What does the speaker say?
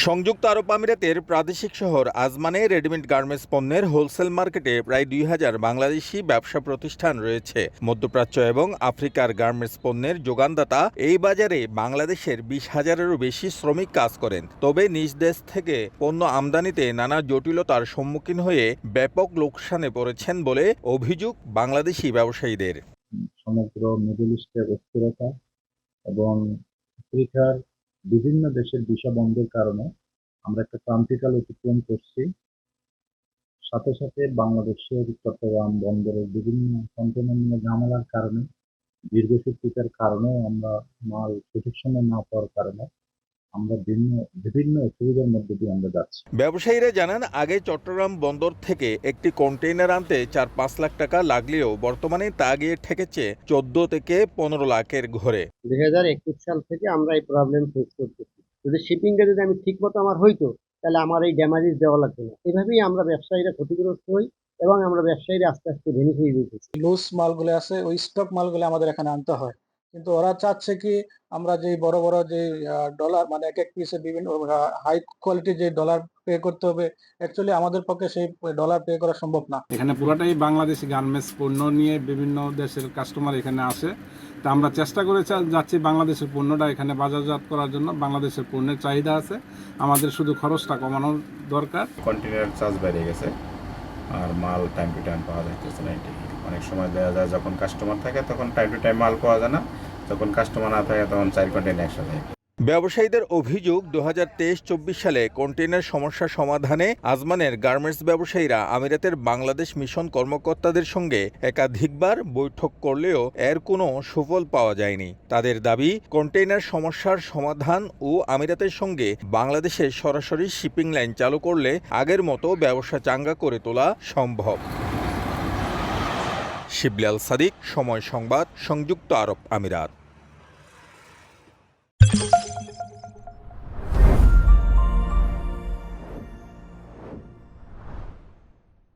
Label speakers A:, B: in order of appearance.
A: সংযুক্ত আরব আমিরাতের প্রাদেশিক শহর আজমানে রেডিমেড গার্মেন্টস পণ্যের হোলসেল মার্কেটে প্রায় দুই হাজার বাংলাদেশি ব্যবসা প্রতিষ্ঠান রয়েছে। মধ্যপ্রাচ্য এবং আফ্রিকার গার্মেন্টস পণ্যের যোগানদাতা এই বাজারে বাংলাদেশের বিশ হাজারেরও বেশি শ্রমিক কাজ করেন। তবে নিজ দেশ থেকে পণ্য আমদানিতে নানা জটিলতার সম্মুখীন হয়ে ব্যাপক লোকসানে পড়েছেন বলে অভিযোগ বাংলাদেশি ব্যবসায়ীদের।
B: সমগ্র মিডল ইস্টের অস্থিরতা এবং আফ্রিকার বিভিন্ন দেশের ভিসা বন্ধের কারণে আমরা একটা ক্রান্তিকাল অতিক্রম করছি। সাথে সাথে বাংলাদেশের চট্টগ্রাম বন্দরের বিভিন্ন কন্টেনার ঝামেলার কারণে দীর্ঘসূত্রিতার কারণেও আমরা মাল সঠিক সময় না পাওয়ার কারণে আমরা বিভিন্ন বিভিন্ন অসুবিধার মধ্যে দিয়ে আমরা যাচ্ছি।
A: ব্যবসায়ীরা জানান আগে চট্টগ্রাম বন্দর থেকে একটি কন্টেইনার আনতে চার পাঁচ লাখ টাকা লাগলেও বর্তমানে তা গিয়ে ঠেকেছে চোদ্দ থেকে পনেরো লাখের ঘরে।
C: দুই হাজার একুশ সাল থেকে আমরা এই প্রবলেম ফেস করতেছি। যদি শিপিংটা যদি আমি ঠিক মতো আমার হইতো তাহলে আমার এই ড্যামেজেস দেওয়া লাগতো না। এভাবেই আমরা ব্যবসায়ীরা ক্ষতিগ্রস্ত হই এবং আমরা ব্যবসায়ীরা আস্তে আস্তে ভেঙে ফিরে দিতেছি।
D: লুজ মালগুলো আছে ওই স্টক মালগুলো আমাদের এখানে আনতে হয়। কিন্তু ওরা চাচ্ছে কি আমরা যে বড় বড় যে ডলার মানে এক এক পিসে বিভিন্ন হাই কোয়ালিটির যে ডলার পে করতে হবে অ্যাকচুয়ালি আমাদের পক্ষে সেই ডলার পে করা সম্ভব না।
E: এখানে পুরোটাই বাংলাদেশি গার্মেন্টস পণ্য নিয়ে বিভিন্ন দেশের কাস্টমার এখানে আসে। তা আমরা চেষ্টা করে চা- যাচ্ছি বাংলাদেশের পণ্যটা এখানে বাজারজাত করার জন্য। বাংলাদেশের পণ্যের চাহিদা আছে। আমাদের শুধু খরচটা কমানোর দরকার।
F: কন্টেনার চার্জ বেড়ে গেছে। আর মাল টাইম টু টাইম পাওয়া যাচ্ছে না অনেক সময় দেখা যায় যখন কাস্টমার থাকে তখন টাইম টু টাইম মাল পাওয়া যায় না। যখন কাস্টমার না থাকে, তখন চার কন্টেনার একসাথে
A: ব্যবসায়ীদের অভিযোগ দু হাজার তেইশ সালে কন্টেইনার সমস্যা সমাধানে আজমানের গার্মেন্টস ব্যবসায়ীরা আমিরাতের বাংলাদেশ মিশন কর্মকর্তাদের সঙ্গে একাধিকবার বৈঠক করলেও এর কোনো সুফল পাওয়া যায়নি। তাদের দাবি কন্টেইনার সমস্যার সমাধান ও আমিরাতের সঙ্গে বাংলাদেশে সরাসরি শিপিং লাইন চালু করলে আগের মতো ব্যবসা চাঙ্গা করে তোলা সম্ভব। শিবলাল সাদিক, সময় সংবাদ, সংযুক্ত আরব আমিরাত।